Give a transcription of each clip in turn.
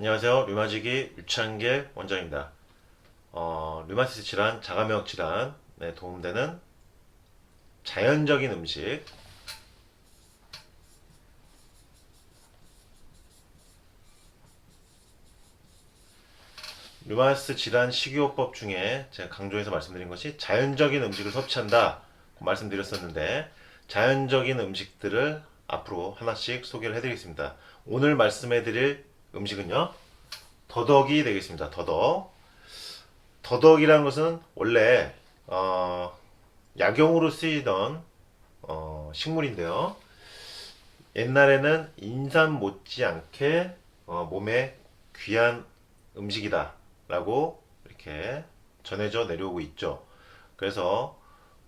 안녕하세요. 류마지기 유창길 원장입니다. 어, 류마티스 질환, 자가면역 질환에 도움되는 자연적인 음식 류마티스 질환 식이요법 중에 제가 강조해서 말씀드린 것이 자연적인 음식을 섭취한다 말씀드렸었는데 자연적인 음식들을 앞으로 하나씩 소개를 해드리겠습니다. 오늘 말씀해드릴 음식은요 더덕이 되겠습니다. 더덕. 더덕이라는 것은 원래 어, 약용으로 쓰이던 어, 식물인데요. 옛날에는 인삼 못지않게 어, 몸에 귀한 음식이다라고 이렇게 전해져 내려오고 있죠. 그래서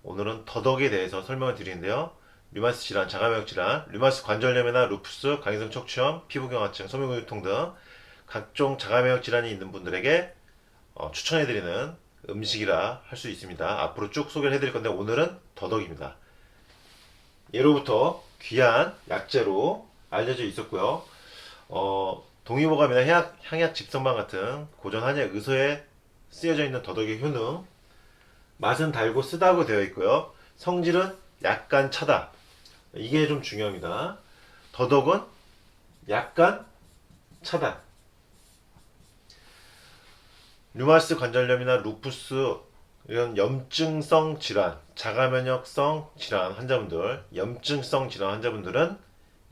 오늘은 더덕에 대해서 설명을 드리는데요. 류마스 질환, 자가면역 질환, 류마스 관절염이나 루푸스, 강해성 척추염, 피부경화증, 소명유통 등 각종 자가면역 질환이 있는 분들에게 어, 추천해드리는 음식이라 할 수 있습니다. 앞으로 쭉 소개를 해드릴 건데 오늘은 더덕입니다. 예로부터 귀한 약재로 알려져 있었고요. 어, 동의보감이나 향약, 향약 집성방 같은 고전 한약 의서에 쓰여져 있는 더덕의 효능 맛은 달고 쓰다고 되어 있고요. 성질은 약간 차다. 이게 좀 중요합니다. 더덕은 약간 차다. 류마스 관절염이나 루푸스 이런 염증성 질환, 자가면역성 질환 환자분들, 염증성 질환 환자분들은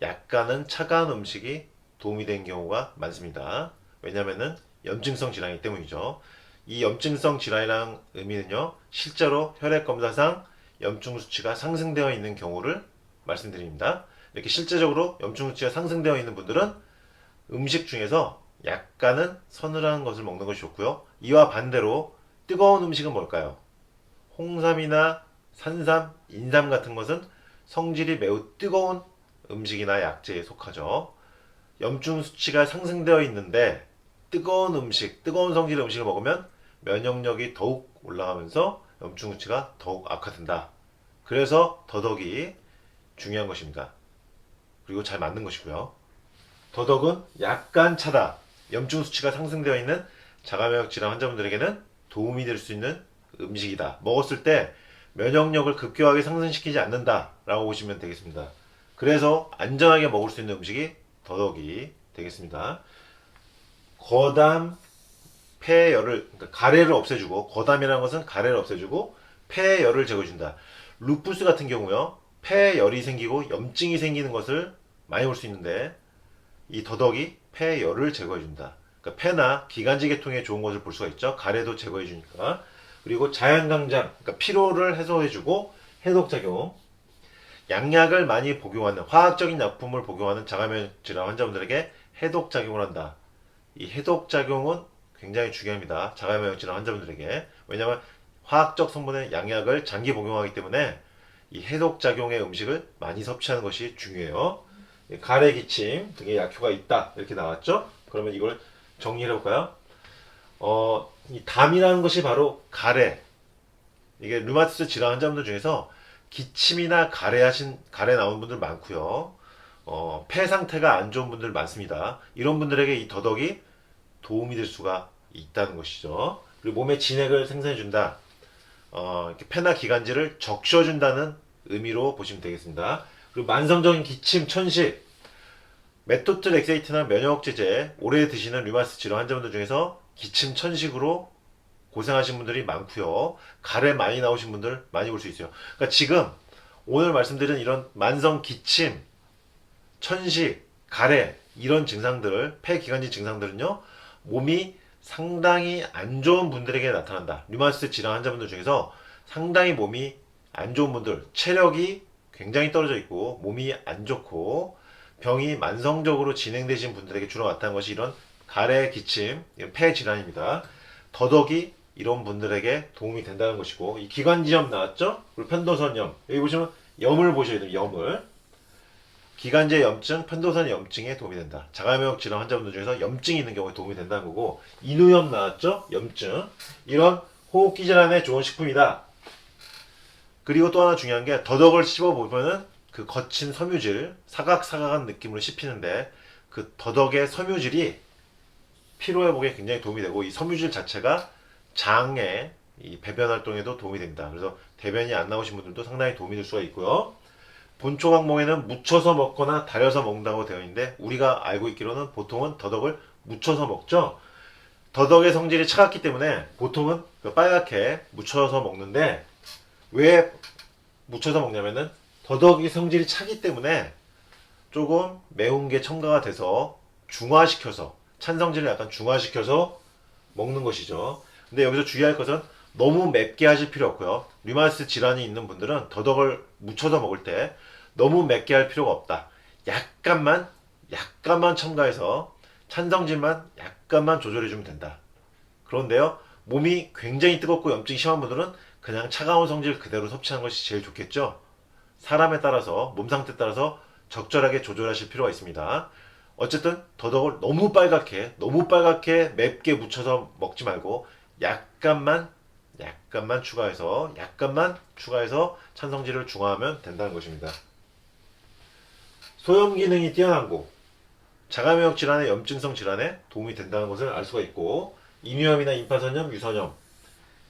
약간은 차가운 음식이 도움이 된 경우가 많습니다. 왜냐면은 염증성 질환이기 때문이죠. 이 염증성 질환이라는 의미는요, 실제로 혈액 검사상 염증 수치가 상승되어 있는 경우를 말씀드립니다. 이렇게 실제적으로 염증 수치가 상승되어 있는 분들은 음식 중에서 약간은 서늘한 것을 먹는 것이 좋고요. 이와 반대로 뜨거운 음식은 뭘까요? 홍삼이나 산삼, 인삼 같은 것은 성질이 매우 뜨거운 음식이나 약재에 속하죠. 염증 수치가 상승되어 있는데 뜨거운 음식, 뜨거운 성질의 음식을 먹으면 면역력이 더욱 올라가면서 염증 수치가 더욱 악화된다. 그래서 더덕이 중요한 것입니다. 그리고 잘 맞는 것이고요. 더덕은 약간 차다. 염증 수치가 상승되어 있는 자가면역 질환 환자분들에게는 도움이 될 수 있는 음식이다. 먹었을 때 면역력을 급격하게 상승시키지 않는다라고 보시면 되겠습니다. 그래서 안전하게 먹을 수 있는 음식이 더덕이 되겠습니다. 거담 폐열을 그러니까 가래를 없애주고 거담이라는 것은 가래를 없애주고 폐열을 제거해준다. 루푸스 같은 경우요 폐열이 생기고 염증이 생기는 것을 많이 볼 수 있는데 이 더덕이 폐열을 제거해준다. 그러니까 폐나 기관지 계통에 좋은 것을 볼 수가 있죠. 가래도 제거해주니까. 그리고 자연강장, 그러니까 피로를 해소해주고 해독작용. 양약을 많이 복용하는 화학적인 약품을 복용하는 자가면 질환 환자분들에게 해독작용을 한다. 이 해독작용은 굉장히 중요합니다. 자가면역 질환 환자분들에게. 왜냐하면 화학적 성분의 양약을 장기 복용하기 때문에 이 해독 작용의 음식을 많이 섭취하는 것이 중요해요. 가래 기침 등의 약효가 있다. 이렇게 나왔죠? 그러면 이걸 정리해 볼까요? 어, 이 담이라는 것이 바로 가래. 이게 류마티스 질환 환자분들 중에서 기침이나 가래 하신, 가래 나온 분들 많고요. 어, 폐 상태가 안 좋은 분들 많습니다. 이런 분들에게 이 더덕이 도움이 될 수가 있다는 것이죠. 그리고 몸에 진액을 생산해 준다. 어, 이렇게 폐나 기관지를 적셔 준다는 의미로 보시면 되겠습니다. 그리고 만성적인 기침, 천식, 메토트 렉세이트나 면역제제 오래 드시는 류마스 질환 환자분들 중에서 기침, 천식으로 고생하신 분들이 많고요. 가래 많이 나오신 분들 많이 볼 수 있어요. 그러니까 지금 오늘 말씀드린 이런 만성 기침, 천식, 가래 이런 증상들, 폐기관지 증상들은요. 몸이 상당히 안 좋은 분들에게 나타난다. 류마티스 질환 환자분들 중에서 상당히 몸이 안 좋은 분들, 체력이 굉장히 떨어져 있고 몸이 안 좋고 병이 만성적으로 진행되신 분들에게 주로 나타나는 것이 이런 가래 기침, 폐 질환입니다. 더덕이 이런 분들에게 도움이 된다는 것이고 이 기관지염 나왔죠? 그리고 편도선염 여기 보시면 염을 보셔야 돼요. 염을 기관지의 염증, 편도선 염증에 도움이 된다. 자가면역 질환 환자분들 중에서 염증이 있는 경우에 도움이 된다는 거고 인후염 나왔죠? 염증 이런 호흡기 질환에 좋은 식품이다. 그리고 또 하나 중요한 게 더덕을 씹어 보면은 그 거친 섬유질 사각사각한 느낌으로 씹히는데 그 더덕의 섬유질이 피로 회복에 굉장히 도움이 되고 이 섬유질 자체가 장의 이 배변 활동에도 도움이 됩니다. 그래서 대변이 안 나오신 분들도 상당히 도움이 될 수가 있고요. 본초 강몽에는 묻혀서 먹거나 달여서 먹는다고 되어 있는데 우리가 알고 있기로는 보통은 더덕을 묻혀서 먹죠. 더덕의 성질이 차갑기 때문에 보통은 그 빨갛게 묻혀서 먹는데 왜 묻혀서 먹냐면은 더덕이 성질이 차기 때문에 조금 매운 게 첨가가 돼서 중화시켜서 찬성질을 약간 중화시켜서 먹는 것이죠. 근데 여기서 주의할 것은 너무 맵게 하실 필요 없고요. 류마티스 질환이 있는 분들은 더덕을 묻혀서 먹을 때 너무 맵게 할 필요가 없다. 약간만 약간만 첨가해서 찬성질만 약간만 조절해 주면 된다. 그런데요. 몸이 굉장히 뜨겁고 염증이 심한 분들은 그냥 차가운 성질 그대로 섭취하는 것이 제일 좋겠죠. 사람에 따라서 몸 상태에 따라서 적절하게 조절하실 필요가 있습니다. 어쨌든 더덕을 너무 빨갛게 너무 빨갛게 맵게 묻혀서 먹지 말고 약간만 약간만 추가해서 약간만 추가해서 찬성질을 중화하면 된다는 것입니다. 소염 기능이 뛰어난 고 자가면역 질환의 염증성 질환에 도움이 된다는 것을 알 수가 있고 인유염이나 임파선염, 유선염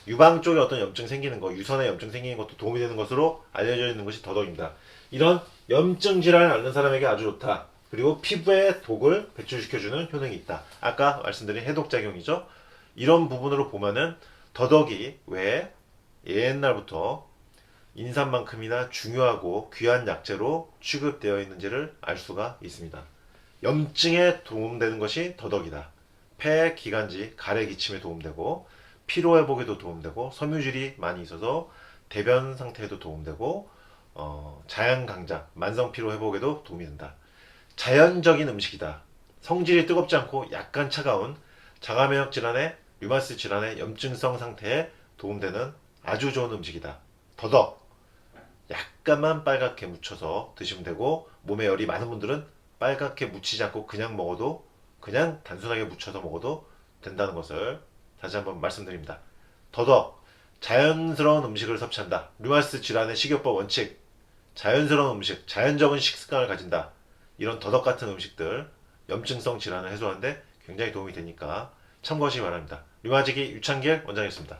유방 쪽에 어떤 염증 생기는 거, 유선에 염증 생기는 것도 도움이 되는 것으로 알려져 있는 것이 더덕입니다. 이런 염증 질환을 앓는 사람에게 아주 좋다. 그리고 피부에 독을 배출시켜주는 효능이 있다. 아까 말씀드린 해독작용이죠. 이런 부분으로 보면은 더덕이 왜 옛날부터 인삼만큼이나 중요하고 귀한 약재로 취급되어 있는지를 알 수가 있습니다. 염증에 도움되는 것이 더덕이다. 폐 기관지 가래 기침에 도움되고 피로 회복에도 도움되고 섬유질이 많이 있어서 대변 상태에도 도움되고 어, 자양 강장 만성 피로 회복에도 도움이 된다. 자연적인 음식이다. 성질이 뜨겁지 않고 약간 차가운 자가면역 질환의 류마스 질환의 염증성 상태에 도움되는 아주 좋은 음식이다. 더덕 약간만 빨갛게 묻혀서 드시면 되고 몸에 열이 많은 분들은 빨갛게 묻히지 않고 그냥 먹어도 그냥 단순하게 묻혀서 먹어도 된다는 것을 다시 한번 말씀드립니다. 더덕 자연스러운 음식을 섭취한다. 류마스 질환의 식이요법 원칙 자연스러운 음식, 자연적인 식습관을 가진다. 이런 더덕 같은 음식들 염증성 질환을 해소하는데 굉장히 도움이 되니까 참고하시기 바랍니다. 류마지기 유창길 원장이었습니다.